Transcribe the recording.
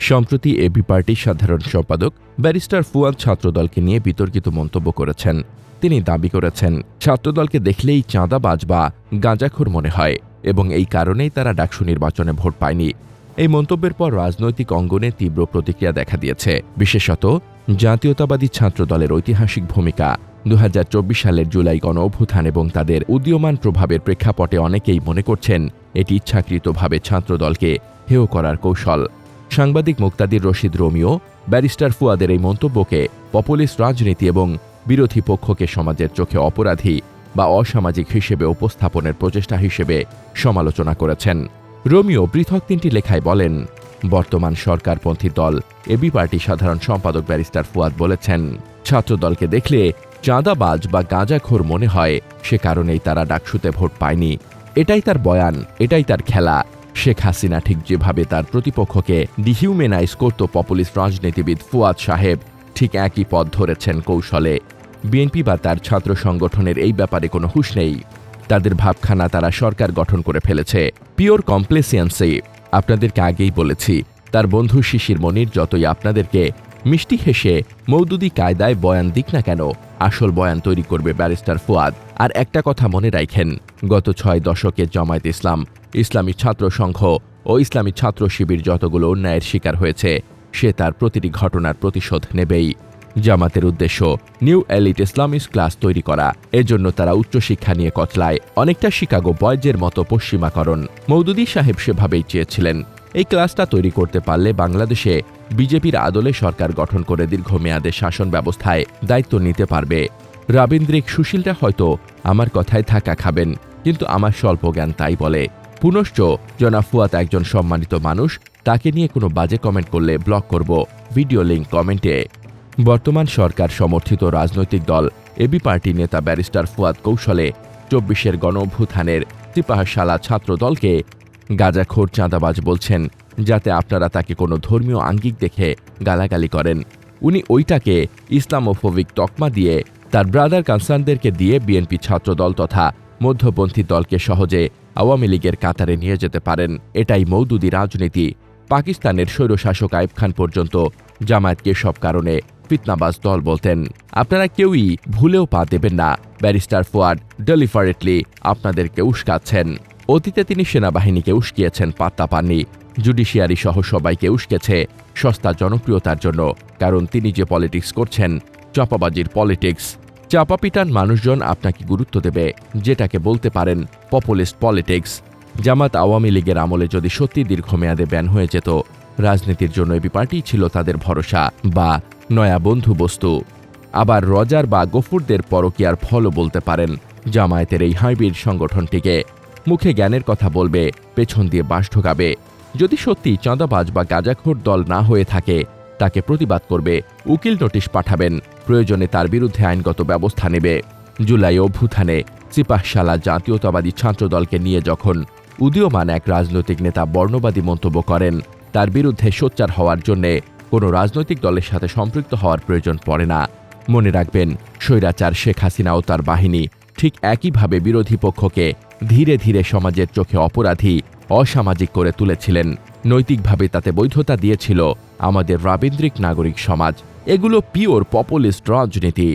সম্প্রতি এবি পার্টির সাধারণ সম্পাদক ব্যারিস্টার ফুয়াদ ছাত্রদলকে নিয়ে বিতর্কিত মন্তব্য করেছেন। তিনি দাবি করেছেন, ছাত্রদলকে দেখলেই চাঁদাবাজ বা গাঁজাখোর মনে হয় এবং এই কারণেই তারা ডাকসু নির্বাচনে ভোট পায়নি। এই মন্তব্যের পর রাজনৈতিক অঙ্গনে তীব্র প্রতিক্রিয়া দেখা দিয়েছে। বিশেষত, জাতীয়তাবাদী ছাত্রদলের ঐতিহাসিক ভূমিকা। দু হাজার চব্বিশ সালের জুলাই গণ এবং তাদের উদীয়মান প্রভাবের প্রেক্ষাপটে অনেকেই মনে করছেন, এটি ইচ্ছাকৃতভাবে ছাত্রদলকে হেয় করার কৌশল। সাংবাদিক মুক্তাদির রশিদ রোমিও, ব্যারিস্টার ফুয়াদের এই মন্তব্যকে পপুলিস্ট রাজনীতি এবং বিরোধী পক্ষকে সমাজের চোখে অপরাধী বা অসামাজিক হিসেবে উপস্থাপনের প্রচেষ্টা হিসেবে সমালোচনা করেছেন। রোমিও পৃথক তিনটি লেখায় বলেন, বর্তমান সরকারপন্থী দল, এবি পার্টি সাধারণ সম্পাদক ব্যারিস্টার ফুয়াদ বলেছেন, ছাত্রদলকে দেখলে চাঁদাবাজ বা গাঁজাখোর মনে হয়, সে কারণেই তারা ডাকসুতে ভোট পায়নি। এটাই তার বয়ান, এটাই তার খেলা। শেখ হাসিনা ঠিক যেভাবে তার প্রতিপক্ষকে ডিহিউম্যানাইজ করত পপুলিস্ট রাজনীতিবিদ ফুয়াদ সাহেব, ঠিক একই পথ ধরেছেন কৌশলে। বিএনপি বা তার ছাত্র সংগঠনের এই ব্যাপারে কোনো হুঁশ নেই। তাদের ভাবখানা তারা সরকার গঠন করে ফেলেছে। পিওর কমপ্লেসিয়েন্সি, আপনাদেরকে আগেই বলেছি। তার বন্ধু শিশির মনির যতই আপনাদেরকে মিষ্টি হেসে মৌদুদি কায়দায় বয়ান দিক না কেন, আসল বয়ান তৈরি করবে ব্যারিস্টার ফুয়াদ। আর একটা কথা মনে রাখেন, গত ছয় দশকে জামায়াত ইসলাম ইসলামী ছাত্র সংঘ ও ইসলামী ছাত্র শিবির যতগুলো অন্যায়ের শিকার হয়েছে, সে তার প্রতিটি ঘটনার প্রতিশোধ নেবেই। জামাতের উদ্দেশ্য, নিউ এলিট ইসলামিক ক্লাস তৈরি করা। এজন্য তারা উচ্চশিক্ষা নিয়ে কচলায় অনেকটা শিকাগো বয়েজের মতো পশ্চিমাকরণ। মৌদুদি সাহেব সেভাবেই চেয়েছিলেন। এই ক্লাসটা তৈরি করতে পারলে বাংলাদেশে বিজেপির আদলে সরকার গঠন করে দীর্ঘমেয়াদে শাসন ব্যবস্থায় দায়িত্ব নিতে পারবে। রাবীন্দ্রিক সুশীলরা হয়তো আমার কথায় থাকা খাবেন, কিন্তু আমার স্বল্প জ্ঞান তাই বলে। পুনশ্চ জনাব ফুয়াত একজন সম্মানিত মানুষ, তাকে নিয়ে কোনো বাজে কমেন্ট করলে ব্লক করব, ভিডিও লিঙ্ক কমেন্টে। বর্তমান সরকার সমর্থিত রাজনৈতিক দল, এবি পার্টি নেতা ব্যারিস্টার ফুয়াদ কৌশলে চব্বিশের গণ অভ্যুত্থানের তিপাহশালা ছাত্র দলকে গাজাখোর চাঁদাবাজ বলছেন, যাতে আপনারা তাকে কোনো ধর্মীয় আঙ্গিক দেখে গালাগালি করেন। উনি ওইটাকে ইসলামোফোবিক তকমা দিয়ে তার ব্রাদার কনসার্নদেরকে দিয়ে বিএনপি ছাত্রদল তথা মধ্যপন্থী দলকে সহজে আওয়ামী লীগের কাতারে নিয়ে যেতে পারেন। এটাই মৌদুদি রাজনীতি। পাকিস্তানের স্বৈরশাসক আইব খান পর্যন্ত জামায়াতকে সব কারণে ফিতনাবাজ দল বলতেন। আপনারা কেউই ভুলেও পা দেবেন না। ব্যারিস্টার ফোয়ার্ড ডেলিভারেটলি আপনাদেরকে উস্কাচ্ছেন। অতীতে তিনি সেনাবাহিনীকে উস্কিয়েছেন, পাত্তা পাননি। জুডিশিয়ারি সহ সবাইকে উস্কেছে সস্তা জনপ্রিয়তার জন্য, কারণ তিনি যে পলিটিক্স করছেন, চাপাবাজির পলিটিক্স চাপাপিটান মানুষজন আপনাকে গুরুত্ব দেবে, যেটাকে বলতে পারেন পপুলিস্ট পলিটিক্স। জামাত আওয়ামী লীগের আমলে যদি সত্যি দীর্ঘমেয়াদে ব্যান হয়ে যেত, রাজনীতির জন্য এবি পার্টি ছিল তাদের ভরসা বা নয়া বন্ধু বস্তু আবার রজার বা গফুরদের পরকিয়ার ফলও বলতে পারেন জামায়াতের এই হাইব্রিড সংগঠনটিকে। মুখে জ্ঞানের কথা বলবে, পেছন দিয়ে বাস ঢোকাবে যদি সত্যি চাঁদাবাজ বা গাজাখোর দল না হয়ে থাকে তাকে প্রতিবাদ করবে। উকিল নোটিশ পাঠাবেন। প্রয়োজনে তার বিরুদ্ধে আইনগত ব্যবস্থা নেবে। জুলাই অভ্যুত্থানে সিপাহশালা জাতীয়তাবাদী ছাত্রদলকে নিয়ে যখন উদীয়মান এক রাজনৈতিক নেতা বর্ণবাদী মন্তব্য করেন, তার বিরুদ্ধে সোচ্চার হওয়ার জন্যে কোনো রাজনৈতিক দলের সাথে সম্পৃক্ত হওয়ার প্রয়োজন পড়ে না। মনে রাখবেন, স্বৈরাচার শেখ হাসিনা ও তার বাহিনী ঠিক একইভাবে বিরোধী পক্ষকে ধীরে ধীরে সমাজের চোখে অপরাধী, অসামাজিক করে তুলেছিলেন। নৈতিকভাবে তাতে বৈধতা দিয়েছিল আমাদের রাবীন্দ্রিক নাগরিক সমাজ। এগুলো পিওর পপুলিস্ট রাজনীতি।